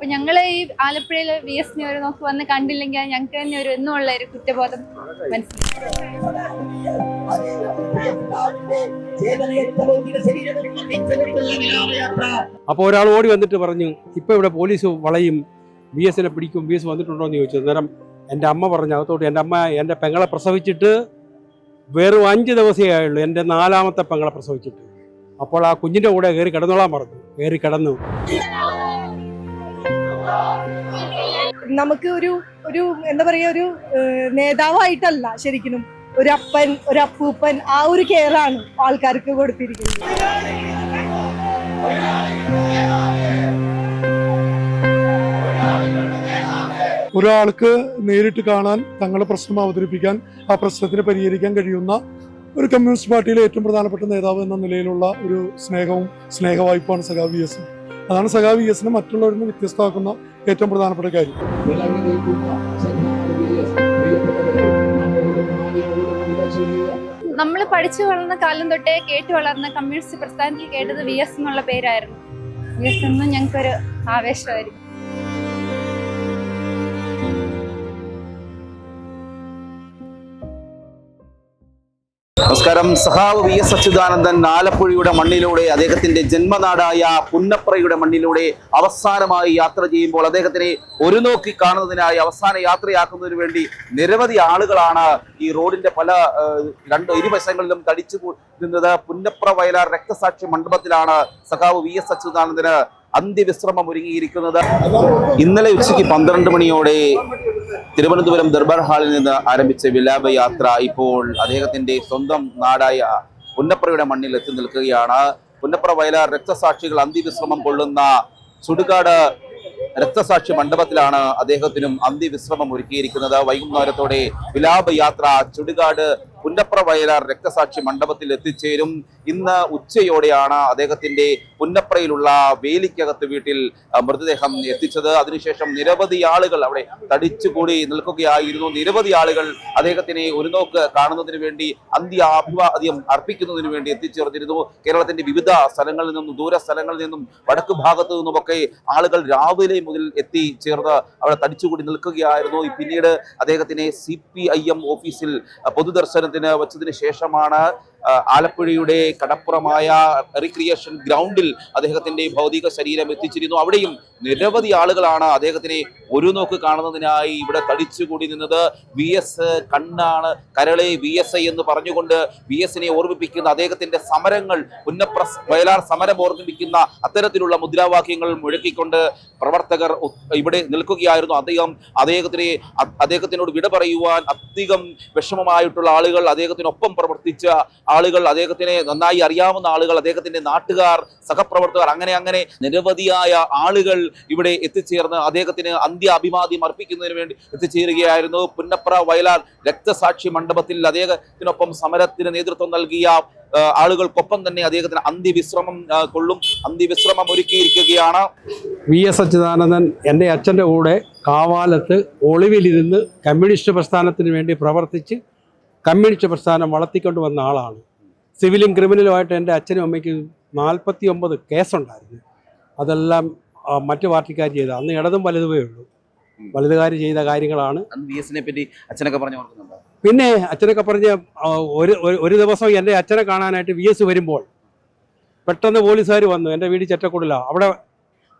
അപ്പൊ ഞങ്ങൾ ഈ ആലപ്പുഴയിലെ വി എസിനെ ഒരു നോക്ക് വന്ന് കണ്ടില്ലെങ്കിൽ ഞങ്ങൾക്ക് തന്നെ ഒരു എന്നുമുള്ള ഒരു കുറ്റബോധം മനസ്സിലായി. അപ്പോൾ ഒരാൾ ഓടി വന്നിട്ട് പറഞ്ഞു ഇപ്പോൾ ഇവിടെ പോലീസ് വളയും ബി എസിനെ പിടിക്കും ബി എസ് വന്നിട്ടുണ്ടോ എന്ന് ചോദിച്ചു. നേരം എന്റെ അമ്മ പറഞ്ഞു അകത്തോട്ട് എന്റെ അമ്മ എന്റെ പെങ്ങളെ പ്രസവിച്ചിട്ട് വെറും അഞ്ച് ദിവസമേ ആയുള്ളൂ എന്റെ നാലാമത്തെ പെങ്ങളെ പ്രസവിച്ചിട്ട്. അപ്പോൾ ആ കുഞ്ഞിന്റെ കൂടെ കയറി കിടന്നോളാൻ പറഞ്ഞു കയറി കിടന്നു. നമുക്ക് ഒരു ഒരു എന്താ പറയുക ഒരു നേതാവായിട്ടല്ല ശരിക്കും ഒരു അപ്പൻ ഒരു അപ്പൂപ്പൻ ആ ഒരു കെയറാണ് ആൾക്കാർക്ക് കൊടുത്തിരിക്കുന്നത്. ഒരാൾക്ക് നേരിട്ട് കാണാൻ തങ്ങളുടെ പ്രശ്നം അവതരിപ്പിക്കാൻ ആ പ്രശ്നത്തിന് പരിഹരിക്കാൻ കഴിയുന്ന ഒരു കമ്മ്യൂണിസ്റ്റ് പാർട്ടിയിലെ ഏറ്റവും പ്രധാനപ്പെട്ട നേതാവ് എന്ന നിലയിലുള്ള ഒരു സ്നേഹവും സ്നേഹവായ്പാണ് സഖാവ് എസ്. അതാണ് സഖാവ് വി എസിനെ മറ്റുള്ളവരിൽ നിന്ന് വ്യത്യസ്തമാക്കുന്ന ഏറ്റവും പ്രധാനപ്പെട്ട കാര്യം. നമ്മൾ പഠിച്ചു വളർന്ന കാലം തൊട്ടേ കേട്ട് വളർന്ന കമ്മ്യൂണിസ്റ്റ് പ്രസ്ഥാനത്തിൽ കേട്ടത് വി എസ് എന്നുള്ള പേരായിരുന്നു. വി എസ് എന്നും ഞങ്ങൾക്കൊരു ആവേശമായിരുന്നു നമസ്കാരം. സഹാവ് വി എസ് അച്യുതാനന്ദൻ ആലപ്പുഴയുടെ മണ്ണിലൂടെ അദ്ദേഹത്തിന്റെ ജന്മനാടായ പുന്നപ്രയുടെ മണ്ണിലൂടെ അവസാനമായി യാത്ര ചെയ്യുമ്പോൾ അദ്ദേഹത്തിനെ ഒരു നോക്കി കാണുന്നതിനായി അവസാന യാത്രയാക്കുന്നതിന് വേണ്ടി നിരവധി ആളുകളാണ് ഈ റോഡിന്റെ പല രണ്ട് ഇരുവശങ്ങളിലും തടിച്ചു നിന്നത്. പുന്നപ്ര വയലാർ രക്തസാക്ഷി മണ്ഡപത്തിലാണ് സഖാവ് വി എസ് അച്യുതാനന്ദന് അന്ത്യവിശ്രമം ഒരുങ്ങിയിരിക്കുന്നത് ഇന്നലെ ഉച്ചയ്ക്ക് പന്ത്രണ്ട് മണിയോടെ തിരുവനന്തപുരം ദർബാർ ഹാളിൽ നിന്ന് ആരംഭിച്ച വിലാപ യാത്ര ഇപ്പോൾ അദ്ദേഹത്തിന്റെ സ്വന്തം നാടായ പുന്നപ്രയുടെ മണ്ണിൽ എത്തി നിൽക്കുകയാണ്. പുന്നപ്ര വയലാർ രക്തസാക്ഷികൾ അന്ത്യവിശ്രമം കൊള്ളുന്ന ചുടുകാട് രക്തസാക്ഷി മണ്ഡപത്തിലാണ് അദ്ദേഹത്തിനും അന്ത്യവിശ്രമം ഒരുക്കിയിരിക്കുന്നത്. വൈകുന്നേരത്തോടെ വിലാപയാത്ര ചുടുകാട് പുന്നപ്ര വയലാർ രക്തസാക്ഷി മണ്ഡപത്തിൽ എത്തിച്ചേരും. ഇന്ന് ഉച്ചയോടെയാണ് അദ്ദേഹത്തിന്റെ പുന്നപ്രയിലുള്ള വേലിക്കകത്ത് വീട്ടിൽ മൃതദേഹം എത്തിച്ചത്. അതിനുശേഷം നിരവധി ആളുകൾ അവിടെ തടിച്ചുകൂടി നിൽക്കുകയായിരുന്നു. നിരവധി ആളുകൾ അദ്ദേഹത്തിനെ ഒരു നോക്ക് കാണുന്നതിന് വേണ്ടി അന്ത്യ അഭിവാദ്യം അർപ്പിക്കുന്നതിന് വേണ്ടി എത്തിച്ചേർന്നിരുന്നു. കേരളത്തിന്റെ വിവിധ സ്ഥലങ്ങളിൽ നിന്നും ദൂര സ്ഥലങ്ങളിൽ നിന്നും വടക്ക് ഭാഗത്തു നിന്നുമൊക്കെ ആളുകൾ രാവിലെ മുതൽ എത്തിച്ചേർന്ന് അവിടെ തടിച്ചുകൂടി നിൽക്കുകയായിരുന്നു. പിന്നീട് അദ്ദേഹത്തിനെ സി പി ഐ എം ഓഫീസിൽ പൊതുദർശനത്തിന് വെച്ചതിന് ശേഷമാണ് ആലപ്പുഴയുടെ കടപ്പുറമായ റിക്രിയേഷൻ ഗ്രൗണ്ടിൽ അദ്ദേഹത്തിന്റെ ഭൗതിക ശരീരം എത്തിച്ചിരുന്നു. അവിടെയും നിരവധി ആളുകളാണ് അദ്ദേഹത്തിനെ ഒരു നോക്ക് കാണുന്നതിനായി ഇവിടെ തടിച്ചുകൂടി നിന്നത്. വി എസ് കണ്ണാണ് കരളെ വി എസ് ഐ എന്ന് പറഞ്ഞുകൊണ്ട് വി എസിനെ ഓർമ്മിപ്പിക്കുന്ന അദ്ദേഹത്തിന്റെ സമരങ്ങൾ ഉന്നപ്രസ് വയലാർ സമരം ഓർമ്മിപ്പിക്കുന്ന അത്തരത്തിലുള്ള മുദ്രാവാക്യങ്ങൾ മുഴക്കിക്കൊണ്ട് പ്രവർത്തകർ ഇവിടെ നിൽക്കുകയായിരുന്നു. അദ്ദേഹം അദ്ദേഹത്തിനെ അദ്ദേഹത്തിനോട് വിട പറയുവാൻ അധികം വിഷമമായിട്ടുള്ള ആളുകൾ അദ്ദേഹത്തിനൊപ്പം പ്രവർത്തിച്ച ആളുകൾ അദ്ദേഹത്തിനെ നന്നായി അറിയാവുന്ന ആളുകൾ അദ്ദേഹത്തിന്റെ നാട്ടുകാർ സഹപ്രവർത്തകർ അങ്ങനെ അങ്ങനെ നിരവധിയായ ആളുകൾ ഇവിടെ എത്തിച്ചേർന്ന് അദ്ദേഹത്തിന് അന്ത്യ അഭിവാദ്യം അർപ്പിക്കുന്നതിന് വേണ്ടി എത്തിച്ചേരുകയായിരുന്നു. പുന്നപ്ര വയലാർ രക്തസാക്ഷി മണ്ഡപത്തിൽ അദ്ദേഹത്തിനൊപ്പം സമരത്തിന് നേതൃത്വം നൽകിയ ആളുകൾക്കൊപ്പം തന്നെ അദ്ദേഹത്തിന് അന്ത്യവിശ്രമം കൊള്ളും. അന്ത്യവിശ്രമം ഒരുക്കിയിരിക്കുകയാണ്. വി എസ് അച്യുതാനന്ദൻ എന്റെ അച്ഛന്റെ കൂടെ കാവാലത്ത് ഒളിവിലിരുന്ന് കമ്മ്യൂണിസ്റ്റ് പ്രസ്ഥാനത്തിന് വേണ്ടി പ്രവർത്തിച്ച് കമ്മ്യൂണിസ്റ്റ് പ്രസ്ഥാനം വളർത്തിക്കൊണ്ടു വന്ന ആളാണ്. സിവിലും ക്രിമിനലുമായിട്ട് എന്റെ അച്ഛനും അമ്മയ്ക്കും നാൽപ്പത്തി ഒമ്പത് കേസുണ്ടായിരുന്നു. അതെല്ലാം മറ്റു പാർട്ടിക്കാർ ചെയ്ത അന്ന് ഇടതും വലുതുമേ ഉള്ളൂ. വലുതുകാർ ചെയ്ത കാര്യങ്ങളാണ്. വി എസിനെ പറ്റി അച്ഛനൊക്കെ പറഞ്ഞു ഓർക്കുന്നുണ്ടോ? പിന്നെ അച്ഛനൊക്കെ പറഞ്ഞ ഒരു ഒരു- ദിവസം എന്റെ അച്ഛനെ കാണാനായിട്ട് വി എസ് വരുമ്പോൾ പെട്ടെന്ന് പോലീസുകാർ വന്നു. എന്റെ വീട് ചെറ്റക്കുടില. അവിടെ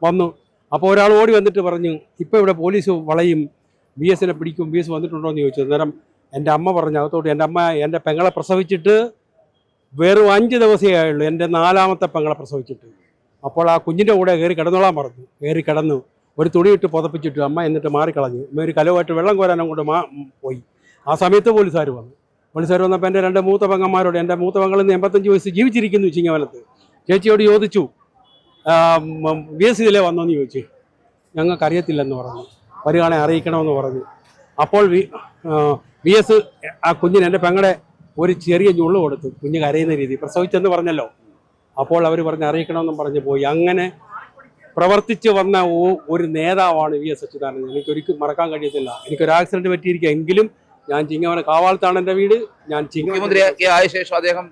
വന്നു. അപ്പോൾ ഒരാൾ ഓടി വന്നിട്ട് പറഞ്ഞു ഇപ്പോൾ ഇവിടെ പോലീസ് വളയും ബി എസിനെ പിടിക്കും ബി എസ് വന്നിട്ടുണ്ടോ എന്ന് ചോദിച്ചു. അന്നേരം എന്റെ അമ്മ പറഞ്ഞു അകത്തോട്ട് എന്റെ അമ്മ എന്റെ പെങ്ങളെ പ്രസവിച്ചിട്ട് വെറും അഞ്ച് ദിവസമേ ആയുള്ളൂ. എന്റെ നാലാമത്തെ പെങ്ങളെ പ്രസവിച്ചിട്ട്. അപ്പോൾ ആ കുഞ്ഞിന്റെ കൂടെ കയറി കിടന്നോളാൻ പറഞ്ഞു. കയറി കിടന്നു. ഒരു തുണിയിട്ട് പുതപ്പിച്ചിട്ട് അമ്മ എന്നിട്ട് മാറിക്കളഞ്ഞു. അമ്മ ഒരു കലവുമായിട്ട് വെള്ളം കോരാനും കൊണ്ട് മാ പോയി. ആ സമയത്ത് പോലീസുകാർ വന്നു. പോലീസുകാർ വന്നപ്പോൾ എന്റെ രണ്ട് മൂത്ത പെങ്ങന്മാരോട് എന്റെ മൂത്ത പങ്ങളിൽ നിന്ന് എൺപത്തഞ്ച് വയസ്സ് ജീവിച്ചിരിക്കുന്നു ചിങ്ങവനത്ത് ചേച്ചിയോട് ചോദിച്ചു വി എസ് സിയിലെ വന്നോന്ന് ചോദിച്ചു. ഞങ്ങൾക്കറിയത്തില്ലെന്ന് പറഞ്ഞു. വരികയാണെ അറിയിക്കണമെന്ന് പറഞ്ഞു. അപ്പോൾ വി വി എസ് ആ കുഞ്ഞിന് എന്റെ പെങ്ങളെ ഒരു ചെറിയ ഞുള്ളു കൊടുത്തു. കുഞ്ഞ് കരയുന്ന രീതി. പ്രസവിച്ചെന്ന് പറഞ്ഞല്ലോ. അപ്പോൾ അവർ പറഞ്ഞ് അറിയിക്കണമെന്നും പറഞ്ഞു പോയി. അങ്ങനെ പ്രവർത്തിച്ച് വന്ന ഒരു നേതാവാണ് വി എസ് അച്യുതാനന്ദൻ. എനിക്കൊരിക്കലും മറക്കാൻ കഴിയത്തില്ല. എനിക്കൊരു ആക്സിഡന്റ് പറ്റിയിരിക്കുക എങ്കിലും ഞാൻ ചിങ്ങവന കാവാളത്താണ് എന്റെ വീട്. ഞാൻ ചിങ്ങ മുഖ്യമന്ത്രിയൊക്കെ ആയ ശേഷം അദ്ദേഹം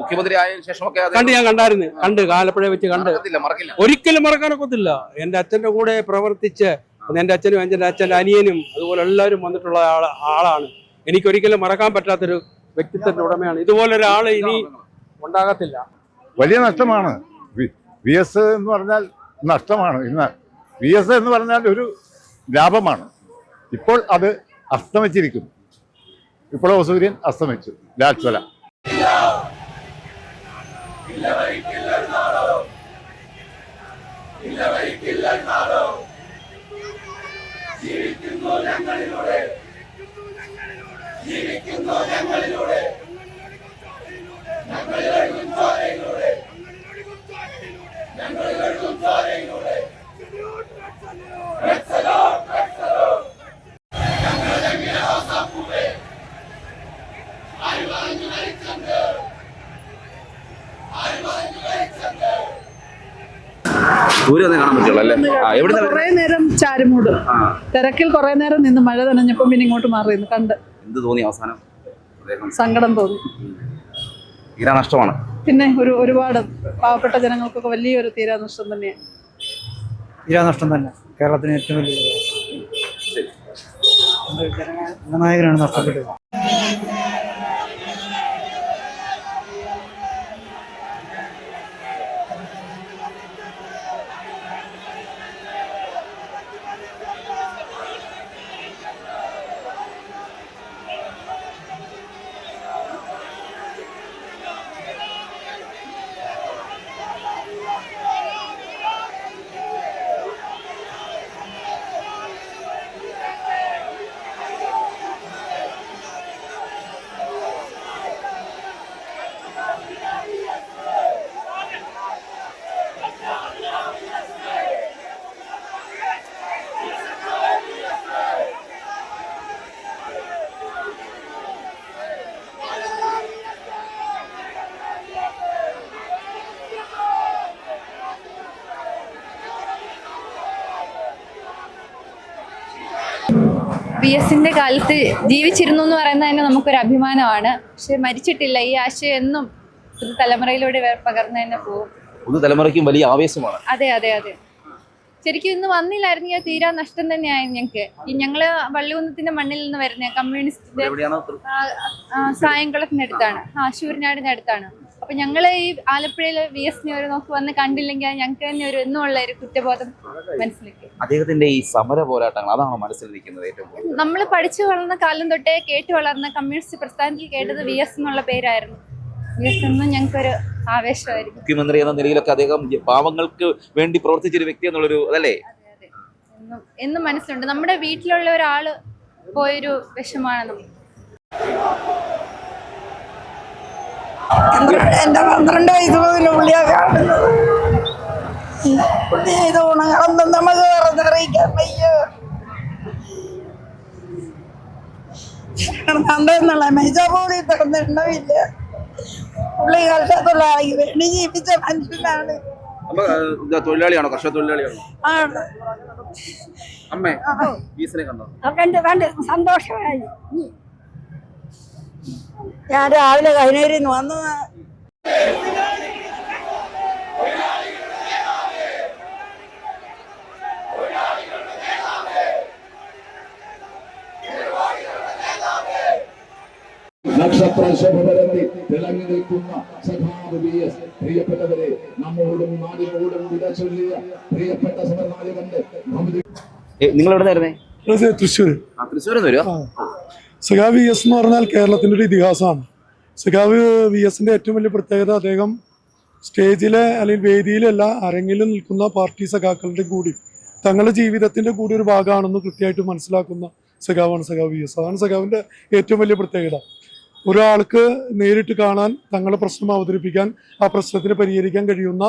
മുഖ്യമന്ത്രി ആയതിനു ശേഷമൊക്കെ കണ്ട് ഞാൻ കണ്ടായിരുന്നു. കണ്ട് കാലപ്പുഴ വെച്ച് കണ്ട്. ഒരിക്കലും മറക്കാനൊക്കത്തില്ല എന്റെ അച്ഛന്റെ കൂടെ പ്രവർത്തിച്ച് എന്റെ അച്ഛനും എന്റെ അച്ഛന്റെ അനിയനും അതുപോലെ എല്ലാവരും വന്നിട്ടുള്ള ആൾ ആളാണ്. എനിക്കൊരിക്കലും മറക്കാൻ പറ്റാത്തൊരു വ്യക്തിത്വത്തിന്റെ ഉടമയാണ്. ഇതുപോലെ ഒരാൾ ഇനി ഉണ്ടാകത്തില്ല. വലിയ നഷ്ടമാണ്. വി എസ് എന്ന് പറഞ്ഞാൽ നഷ്ടമാണ്. ഇന്ന് വി എസ് എന്ന് പറഞ്ഞാൽ ഒരു ലാഭമാണ്. ഇപ്പോൾ അത് അസ്തമിച്ചിരിക്കുന്നു. ഇപ്പോഴോ സൂര്യൻ അസ്തമിച്ചു. ലാൽസ്വല ഒന്നും കാണാൻ പറ്റുള്ളൂ അല്ലേ? ആ എവിടെ കുറെ നേരം ചാരുമൂട്. തിരക്കിൽ കുറെ നേരം നിന്ന് മഴ നനഞ്ഞപ്പം പിന്നെ ഇങ്ങോട്ട് മാറി കണ്ട്. എന്ത് തോന്നി അവസാനം? അദ്ദേഹം? സങ്കടം തോന്നി. തീരാ നഷ്ടമാണ്. പിന്നെ ഒരു ഒരുപാട് പാവപ്പെട്ട ജനങ്ങൾക്കൊക്കെ വലിയൊരു തീരാനഷ്ടം തന്നെയാണ് തീരാനഷ്ടം തന്നെ. കേരളത്തിന് ഏറ്റവും വലിയ ജനനായകനാണ് നഷ്ടപ്പെട്ടത്. എസിന്റെ കാലത്ത് ജീവിച്ചിരുന്നു എന്ന് പറയുന്നത് തന്നെ നമുക്കൊരു അഭിമാനമാണ്. പക്ഷെ മരിച്ചിട്ടില്ല. ഈ ആശയം എന്നും പുതു തലമുറയിലൂടെ വേ- പകർന്നു തന്നെ പോകും. പുതുതലമുറയ്ക്കും വലിയ ആവേശമാണ്. അതെ അതെ അതെ. ശരിക്കും ഇന്ന് വന്നില്ലായിരുന്നു തീരാ നഷ്ടം തന്നെയായിരുന്നു ഞങ്ങൾക്ക് ഈ ഞങ്ങൾ വള്ളികുന്നത്തിന്റെ മണ്ണിൽ നിന്ന് വരുന്ന കമ്മ്യൂണിസ്റ്റിന്റെ സായംകുളത്തിനടുത്താണ് ആ ശൂരനാടിനടുത്താണ്. അപ്പൊ ഞങ്ങൾ ഈ ആലപ്പുഴയിലെ വി എസ് ഒരു നോക്കി വന്ന് കണ്ടില്ലെങ്കിൽ ഞങ്ങൾക്ക് തന്നെ ഒരു എന്നുള്ള ഒരു കുറ്റബോധം മനസ്സിലാക്കി. അദ്ദേഹത്തിന്റെ ഈ സമര പോരാട്ടങ്ങൾ അതാണ് മനസ്സിൽ നിൽക്കുന്നത് ഏറ്റവും നമ്മൾ പഠിച്ചു വളർന്ന കാലം തൊട്ടേ കേട്ടു വളർന്ന കമ്മ്യൂണിസ്റ്റ് പ്രസ്ഥാനത്തിൽ കേട്ടത് വി എസ് എന്നുള്ള പേരായിരുന്നു. വി എസ് എന്നും ഞങ്ങൾക്കൊരു ആവേശമായിരുന്നു. മുഖ്യമന്ത്രി എന്ന നിലയിലൊക്കെ അദ്ദേഹം പാവങ്ങൾക്ക് വേണ്ടി പ്രവർത്തിച്ചൊരു വ്യക്തി എന്നുള്ളൊരു അതല്ലേ? എന്നും എന്നും മനസ്സിലുണ്ട്. നമ്മുടെ വീട്ടിലുള്ള ഒരാൾ പോയൊരു വിഷമാണ്. നമുക്ക് എന്റെ പന്ത്രണ്ട് വയസ്സ് മുതൽ പുള്ളിയാ കാണുന്നത്. പുള്ളി ചെയ്ത ഗുണങ്ങളൊന്നും നമുക്ക് പറഞ്ഞറിയിക്കാൻ വയ്യ. എന്നുള്ള മെജാപോളി പിറന്നിട്ടുമില്ല പുള്ളി കർഷകത്തൊഴിലാളിക്ക് വേണ്ടി ജീവിച്ച മനുഷ്യനാണ്. തൊഴിലാളിയാണോ? കർഷക തൊഴിലാളിയാണോ? അമ്മേ കണ്ട് കണ്ട്. സന്തോഷമായി. ഞാൻ രാവിലെ കൈനേരി വന്ന്. നക്ഷത്ര ശോഭപരത്തി തിളങ്ങി നിൽക്കുന്ന സഖാവ് വി എസ് പ്രിയപ്പെട്ടവരെ നമ്മോടും നാടിനോടും വിട ചൊല്ലിയ പ്രിയപ്പെട്ട സമരനായകന്റെ നിങ്ങൾ എവിടെ നിന്നായിരുന്നേ അത് തൃശ്ശൂർ ആ വരുമോ സഖാവ് വി എസ് എന്ന് പറഞ്ഞാൽ കേരളത്തിന്റെ ഒരു ഇതിഹാസമാണ്. സഖാവ് വി എസിന്റെ ഏറ്റവും വലിയ പ്രത്യേകത അദ്ദേഹം സ്റ്റേജിലെ അല്ലെങ്കിൽ വേദിയിലല്ല അരങ്ങിൽ നിൽക്കുന്ന പാർട്ടി സഖാക്കളുടെ കൂടി തങ്ങളുടെ ജീവിതത്തിന്റെ കൂടി ഒരു ഭാഗമാണെന്ന് കൃത്യമായിട്ട് മനസ്സിലാക്കുന്ന സഖാവാണ് സഖാവ് വി എസ്. അതാണ് സഖാവിന്റെ ഏറ്റവും വലിയ പ്രത്യേകത. ഒരാൾക്ക് നേരിട്ട് കാണാൻ തങ്ങളുടെ പ്രശ്നം അവതരിപ്പിക്കാൻ ആ പ്രശ്നത്തിന് പരിഹരിക്കാൻ കഴിയുന്ന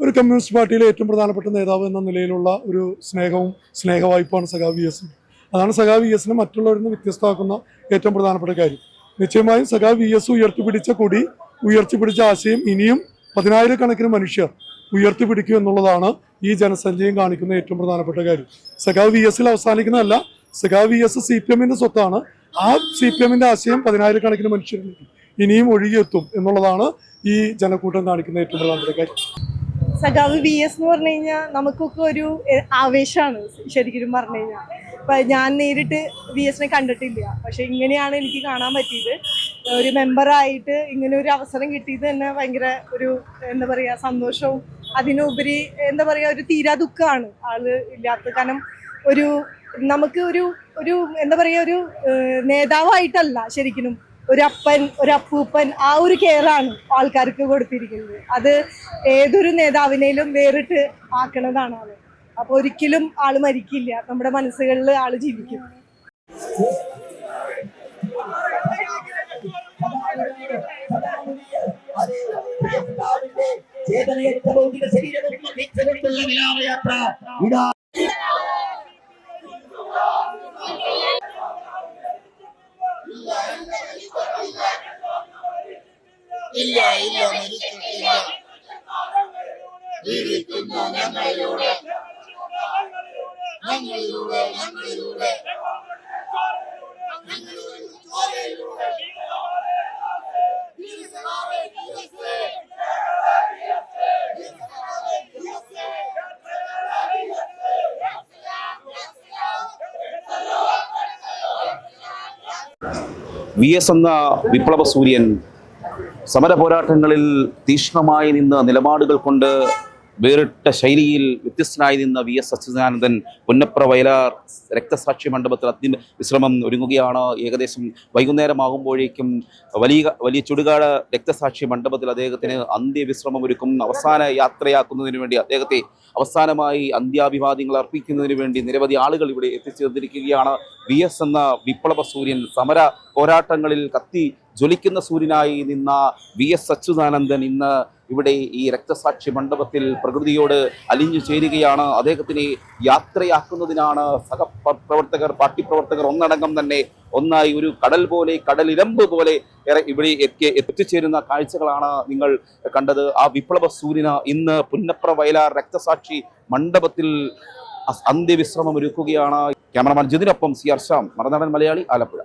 ഒരു കമ്മ്യൂണിസ്റ്റ് പാർട്ടിയിലെ ഏറ്റവും പ്രധാനപ്പെട്ട നേതാവ് എന്ന നിലയിലുള്ള ഒരു സ്നേഹവും സ്നേഹവായ്പാണ് സഖാവ് വി എസ്. അതാണ് സഖാവ് വി എസിനെ മറ്റുള്ളവരിൽ നിന്ന് വ്യത്യസ്തമാക്കുന്ന ഏറ്റവും പ്രധാനപ്പെട്ട കാര്യം. നിശ്ചയമായും സഖാവ് വി എസ് ഉയർത്തിപ്പിടിച്ച കൊടി ഉയർത്തിപ്പിടിച്ച ആശയം ഇനിയും പതിനായിരക്കണക്കിന് മനുഷ്യർ ഉയർത്തിപ്പിടിക്കും എന്നുള്ളതാണ് ഈ ജനസഞ്ചയം കാണിക്കുന്ന ഏറ്റവും പ്രധാനപ്പെട്ട കാര്യം. സഖാവ് വി എസിൽ അവസാനിക്കുന്നതല്ല സഖാവ് വി എസ് സി പി എമ്മിന്റെ സ്വത്താണ്. ആ സി പി എമ്മിന്റെ ആശയം പതിനായിരക്കണക്കിന് മനുഷ്യരിലേക്ക് ഇനിയും ഒഴുകിയെത്തും എന്നുള്ളതാണ് ഈ ജനക്കൂട്ടം കാണിക്കുന്ന ഏറ്റവും പ്രധാനപ്പെട്ട കാര്യം. സഖാവ് വി എസ് എന്ന് പറഞ്ഞു കഴിഞ്ഞാൽ നമുക്കൊക്കെ ഒരു ആവേശമാണ് ശരിക്കും പറഞ്ഞു കഴിഞ്ഞാൽ. ഞാൻ നേരിട്ട് വി എസിനെ കണ്ടിട്ടില്ല. പക്ഷെ ഇങ്ങനെയാണ് എനിക്ക് കാണാൻ പറ്റിയത്. ഒരു മെമ്പറായിട്ട് ഇങ്ങനെ ഒരു അവസരം കിട്ടിയത് തന്നെ ഭയങ്കര ഒരു എന്താ പറയുക സന്തോഷവും അതിനുപരി എന്താ പറയുക ഒരു തീരാ ദുഃഖമാണ്. ആൾ ഇല്ലാത്ത കാരണം ഒരു നമുക്ക് ഒരു ഒരു എന്താ പറയുക ഒരു നേതാവായിട്ടല്ല ശരിക്കും ഒരു അപ്പൻ ഒരു അപ്പൂപ്പൻ ആ ഒരു കെയറാണ് ആൾക്കാർക്ക് കൊടുത്തിരിക്കുന്നത്. അത് ഏതൊരു നേതാവിനേലും വേറിട്ട് ആക്കണതാണ് ആൾ. അപ്പൊ ഒരിക്കലും ആൾ മരിക്കില്ല. നമ്മുടെ മനസ്സുകളിൽ ആൾ ജീവിക്കും. വി എസ് എന്ന വിപ്ലവ സൂര്യൻ സമര പോരാട്ടങ്ങളിൽ തീക്ഷ്ണമായി നിന്ന് നിലപാടുകൾ കൊണ്ട് വേറിട്ട ശൈലിയിൽ വ്യത്യസ്തനായി നിന്ന വി എസ് അച്യുതാനന്ദൻ പുന്നപ്ര വയലാർ രക്തസാക്ഷി മണ്ഡപത്തിൽ അന്തിമ വിശ്രമം ഒരുങ്ങുകയാണ്. ഏകദേശം വൈകുന്നേരമാകുമ്പോഴേക്കും വലിയ വലിയ ചുടുകാട് രക്തസാക്ഷി മണ്ഡപത്തിൽ അദ്ദേഹത്തിന് അന്ത്യവിശ്രമം ഒരുക്കും. അവസാന യാത്രയാക്കുന്നതിന് വേണ്ടി അദ്ദേഹത്തെ അവസാനമായി അന്ത്യാഭിവാദ്യങ്ങൾ അർപ്പിക്കുന്നതിന് വേണ്ടി നിരവധി ആളുകൾ ഇവിടെ എത്തിച്ചേർന്നിരിക്കുകയാണ്. വി എസ് എന്ന വിപ്ലവ സൂര്യൻ സമര പോരാട്ടങ്ങളിൽ കത്തി ജ്വലിക്കുന്ന സൂര്യനായി നിന്ന വി എസ് അച്യുതാനന്ദൻ ഇന്ന് ഇവിടെ ഈ രക്തസാക്ഷി മണ്ഡപത്തിൽ പ്രകൃതിയോട് അലിഞ്ഞു ചേരുകയാണ്. അദ്ദേഹത്തിനെ യാത്രയാക്കുന്നതിനാണ് സഹപ്രവർത്തകർ പാർട്ടി പ്രവർത്തകർ ഒന്നടങ്കം തന്നെ ഒന്നായി ഒരു കടൽ പോലെ കടലിരമ്പ് പോലെ ഇവിടെ എത്തി എത്തിച്ചേരുന്ന കാഴ്ചകളാണ് നിങ്ങൾ കണ്ടത്. ആ വിപ്ലവ സൂര്യന് ഇന്ന് പുന്നപ്ര വയലാർ രക്തസാക്ഷി മണ്ഡപത്തിൽ അന്ത്യവിശ്രമം ഒരുക്കുകയാണ് ക്യാമറമാൻ ജിതിനൊപ്പം സി ആർ ശ്യാം മറനാടൻ മലയാളി ആലപ്പുഴ.